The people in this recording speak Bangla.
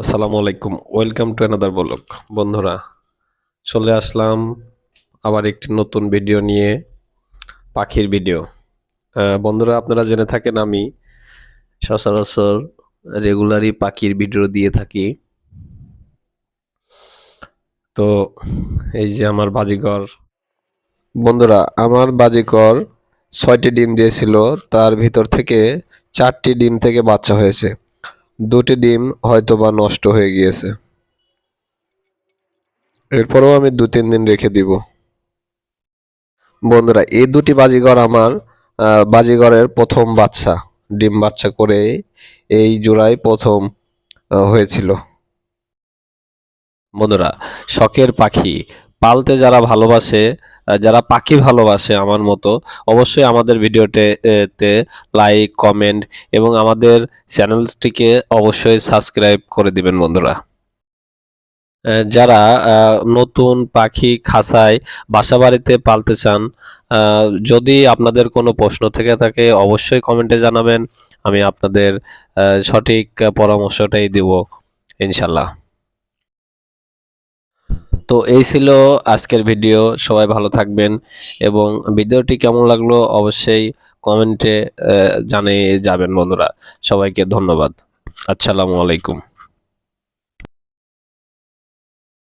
আসসালামু আলাইকুম। ওয়েলকাম টু অ্যানাদার ব্লগ বন্ধুরা, চলে আসলাম আবার একটি নতুন ভিডিও নিয়ে, পাখির ভিডিও বন্ধুরা, আপনারা জেনে থাকেন আমি সচরাচর রেগুলারই পাখির ভিডিও দিয়ে থাকি। তো এই যে আমার বাজিকর বন্ধুরা, আমার বাজিকর ছয়টি ডিম দিয়েছিল, তার ভিতর থেকে চারটি ডিম থেকে বাচ্চা হয়েছে। দুটি ডিম হয়তো বা নষ্ট হয়ে গিয়েছে। এরপরেও আমি দু তিন দিন রেখে দিব। বন্ধুরা, এই দুটি বাজিঘর আমার বাজিঘরের প্রথম বাচ্চা, ডিম বাচ্চা করে এই জোড়াই প্রথম হয়েছিল। বন্ধুরা, শখের পাখি, পালতে যারা ভালোবাসে যারা পাখি ভালোবাসে আমার মতো, অবশ্যই আমাদের ভিডিওতে তে লাইক কমেন্ট এবং আমাদের চ্যানেলটিকে অবশ্যই সাবস্ক্রাইব করে দিবেন বন্ধুরা। যারা নতুন পাখি খাঁচায় বাসা বাড়িতে পালতে চান যদি আপনাদের কোনো প্রশ্ন থেকে থাকে, অবশ্যই কমেন্টে জানাবেন, আমি আপনাদের সঠিক পরামর্শটাই দিব, ইনশাল্লাহ। তো এই ছিল আজকের ভিডিও, সবাই ভালো থাকবেন এবং ভিডিওটি কেমন লাগল অবশ্যই কমেন্টে জানিয়ে যাবেন বন্ধুরা। সবাইকে ধন্যবাদ। আসসালামু আলাইকুম।